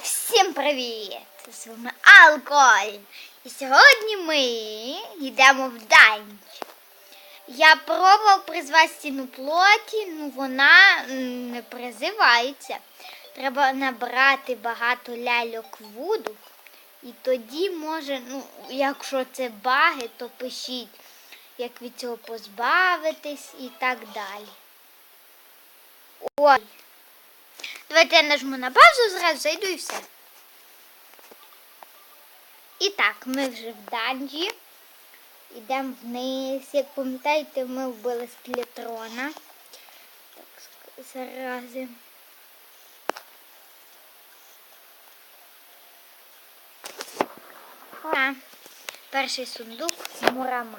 Всім привіт! З вами Алкоголь. І сьогодні ми йдемо в данч. Я пробував призвати стіну плоті, ну вона не призивається. Треба набрати багато ляльок вуду. І тоді може, ну, якщо це баги, то пишіть, як від цього позбавитись і так далі. Ой. Давайте я нажму на паузу, зразу зайду і все. І так, ми вже в данжі. Йдемо вниз. Як пам'ятаєте, ми вбили скелетрона. Так, зарази. А, перший сундук Мурама.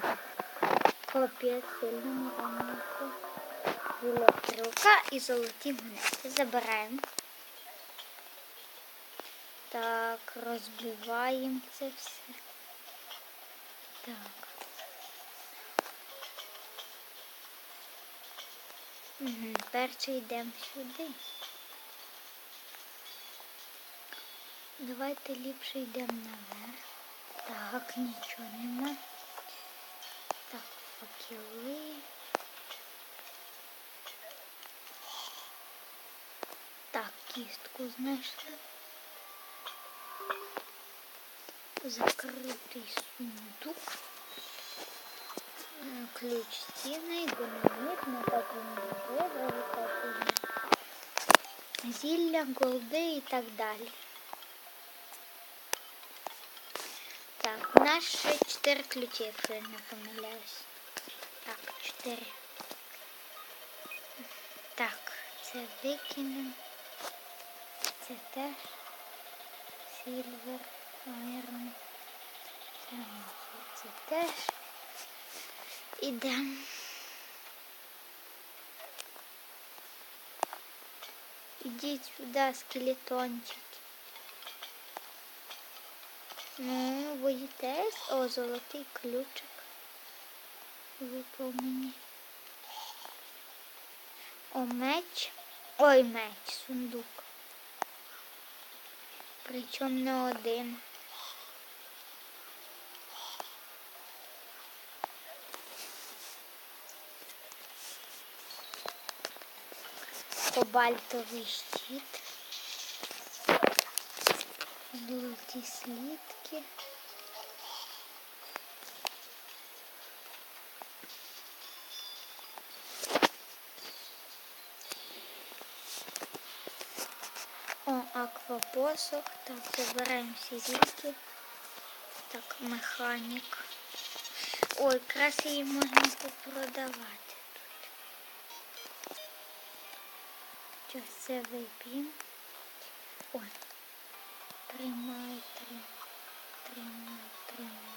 Копія сильно Мурамаку. Рука і золоті монети. Забираємо. Так, розбиваємо це все. Так. Угу, перший йдемо сюди. Давайте ліпше йдемо наверх. Так, нічого нема. Так, факели. кістку знайшли. Закритий сундук. М, Ключ стіни, динаміт, накоплений викоплений. Зілля, голди і так далі. Так, у нас ще 4 ключі, якщо я не помиляюсь. Так, 4. Так, це викинемо. Це теж сільвер. Це, це теж. Ідемо. Ідіть сюди, скелетончики. Ну, боїтесь? О, золотий ключик. Випав мені. О, меч. Ой, меч, сундук. Причому не один. Кобальтовий щит. Золоті слідки. О, аквапосох. Так, забираємо всі зірки. Так, механік. Ой, якраз її можна попродавати тут. Що це вип'ємо. Ой. Тримай, тримай, тримай, тримай.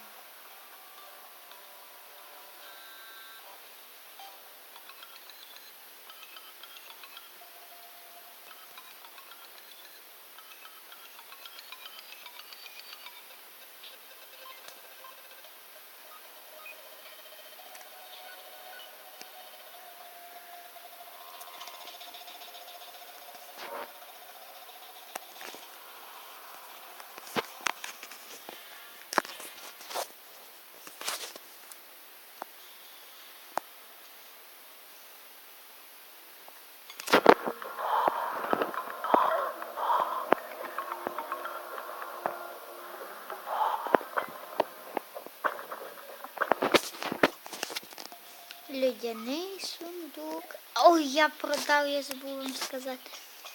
Льодяний сундук. Ой, я продав, я забула вам сказати.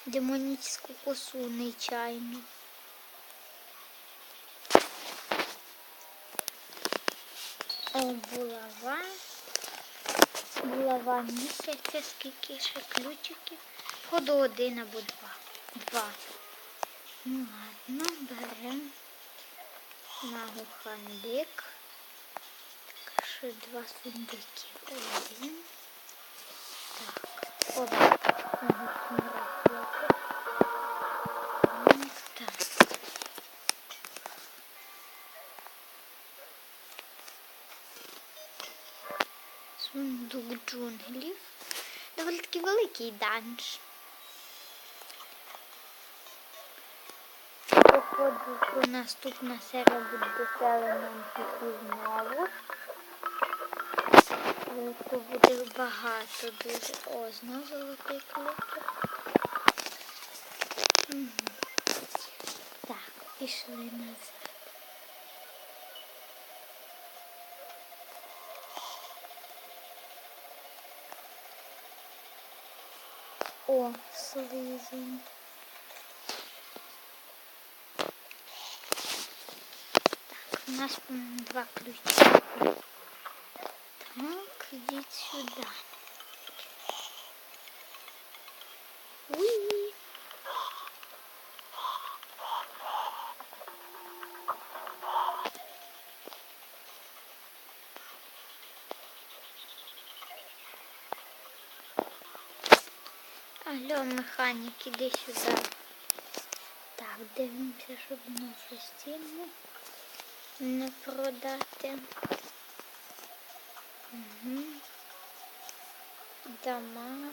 Демонічську косу нечайну. О, булава. Булава місяця, скільки ще ключиків. Ходу один або два. Два. Ну ладно, беремо. Магухандик. Так, ще два сундуки. Один. Так. Так. Сундук джунглів. Доволі таки великий данж. походу, що наступна серія буде доселення NPC знову. То буде багато дуже. О, знову золотий кліпер. Так, пішли назад. О, слизень. Так, у нас м, два ключа. Ідіть Алло, механік, іди сюди. Так, дивимося, щоб нашу стіну не продати. Угу. Дома.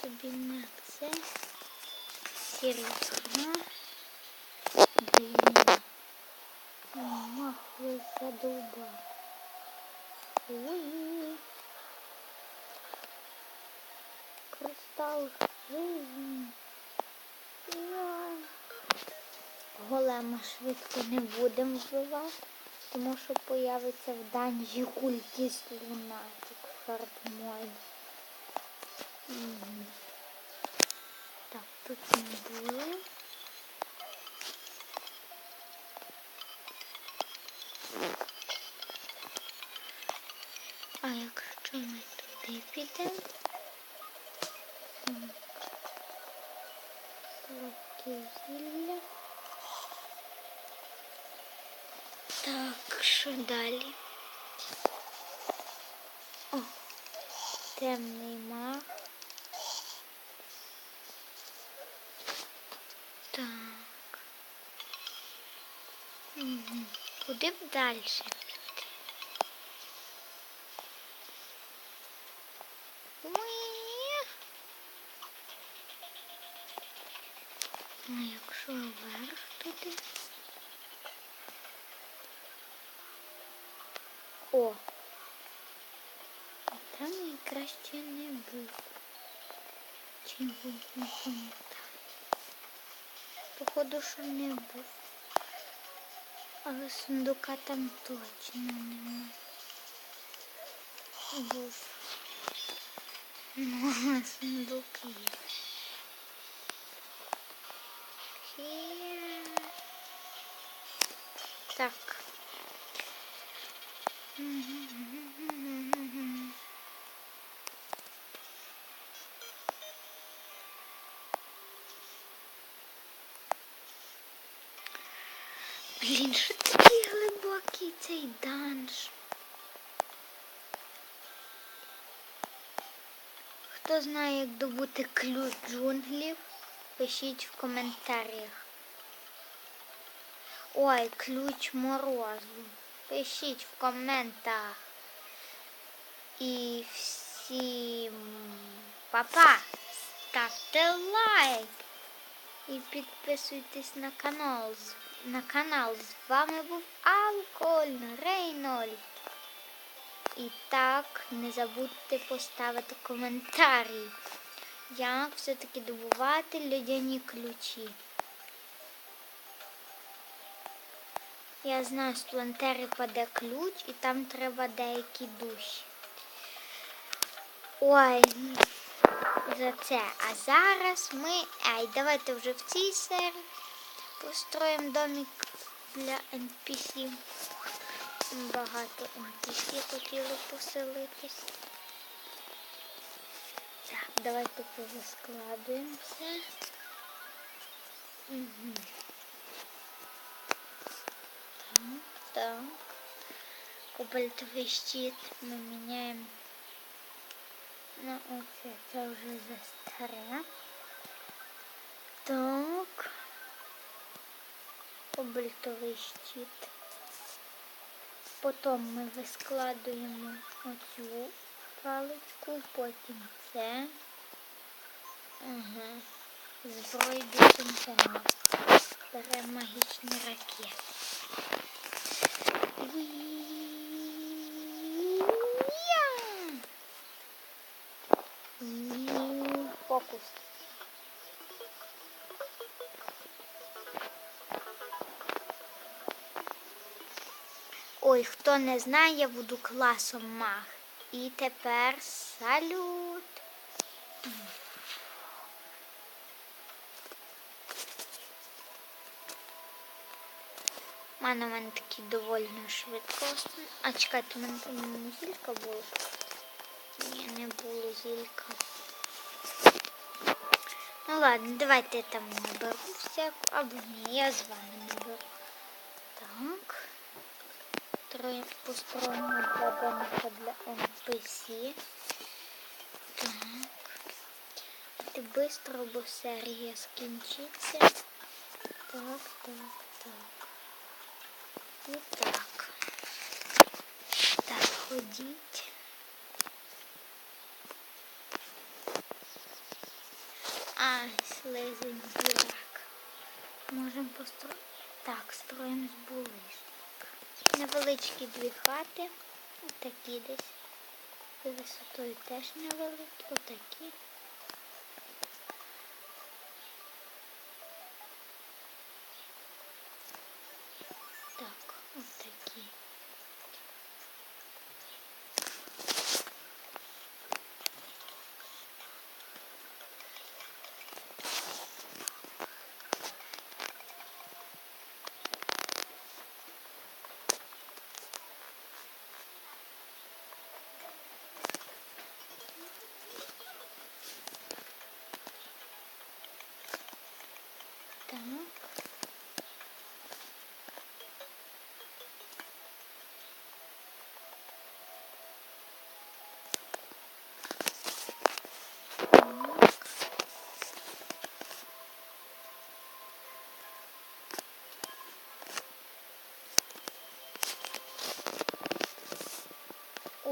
Тобі це? Серебра. Дивно. Мах, ви. Кристал жизни. Голема швидко не будемо вбивати, тому що появиться в данжі культіст лунатик хардмоді. Так, тут не було. А якщо ми туди підемо? Так. Слабкі зілля. Так, що далі? О, темний маг. Так. Мгм. Куди б далі піти? Уі. Якщо вверх туди? О! А там я краще не був. Чи був, не пам'ятаю. Походу, що не був. Але сундука там точно нема. Був. Ну, сундук. Є. Так. Блін, що такий глибокий цей данж? Хто знає, як добути ключ джунглів, пишіть в коментарях. Ой, ключ морозу. Пишіть в коментах. І всім па-па! Ставте лайк і підписуйтесь на канал. На канал. З вами був Алкольн Рейнольд. І так, не забудьте поставити коментарі, як все-таки добувати людяні ключі. Я знаю, з плантери паде ключ і там треба деякі душі. Ой, за це. А зараз ми. Ай, давайте вже в цій серії построїмо домик для NPC. Багато NPC хотіли поселитись. Так, давайте повискладуємо все. Угу. Так. Кобальтовий щит ми міняємо на оце. Це вже за старе. Так. Кобальтовий щит. Потім ми вискладуємо оцю паличку, потім це. Ага. більше не треба. Беремо магічні ракети. Фокус. Ой, хто не знає, я буду класом маг. І тепер салют. У мене, в мене такі доволі швидко. А чекайте, у мене по-моєму зілька була. Ні, не було зілька. Ну ладно, давайте я там наберу всяку. Або ні, я з вами наберу. Так. Троє построїмо два домика для NPC. Так. Ти быстро, бо серія скінчиться. Так, так, так. І так. Так, ходіть. А, слизень дурак. Можемо построїти. Так, строїмо з булишник. Невеличкі дві хати. Отакі десь. Висотою теж невеликі. Отакі. Так, отакі. Так. Так.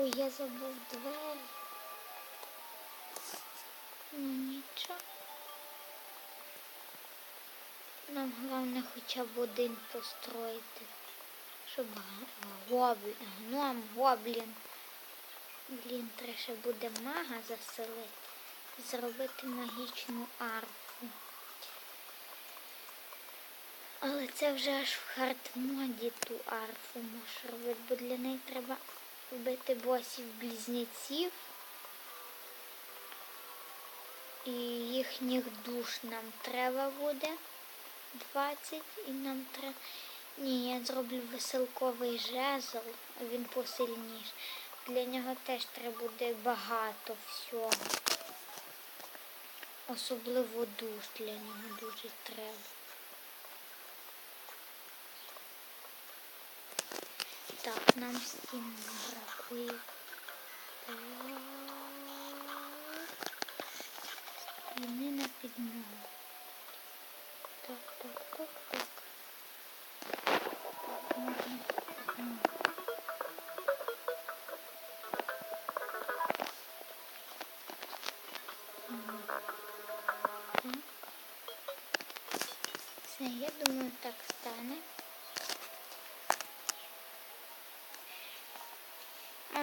Ой, я забув двері. Ну нічого. Нам головне хоча б один построїти. Щоб гоблін, гном, гоблін. Блін, треба буде мага заселити. Зробити магічну арфу. Але це вже аж в хардмоді ту арфу можеш робити, бо для неї треба вбити босів близнеців. І їхніх душ нам треба буде 20 і нам треба. Ні, я зроблю веселковий жезл, він посильніший. Для нього теж треба буде багато всього. Особливо душ для нього дуже треба. Так, нам стін бракує. Так. Стіни на підмогу. Так, так, так, так. Так, можна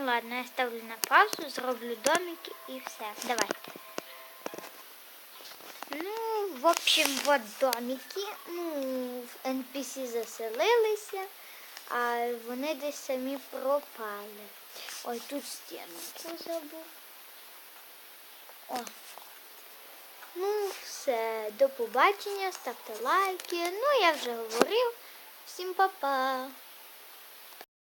ладно, я ставлю на паузу, зроблю домики і все. Давайте. Ну, в общем, вот домики. Ну, в NPC заселилися, а вони десь самі пропали. Ой, тут стінку забув. О. Ну, все, до побачення, ставте лайки. Ну, я вже говорив. Всім па-па.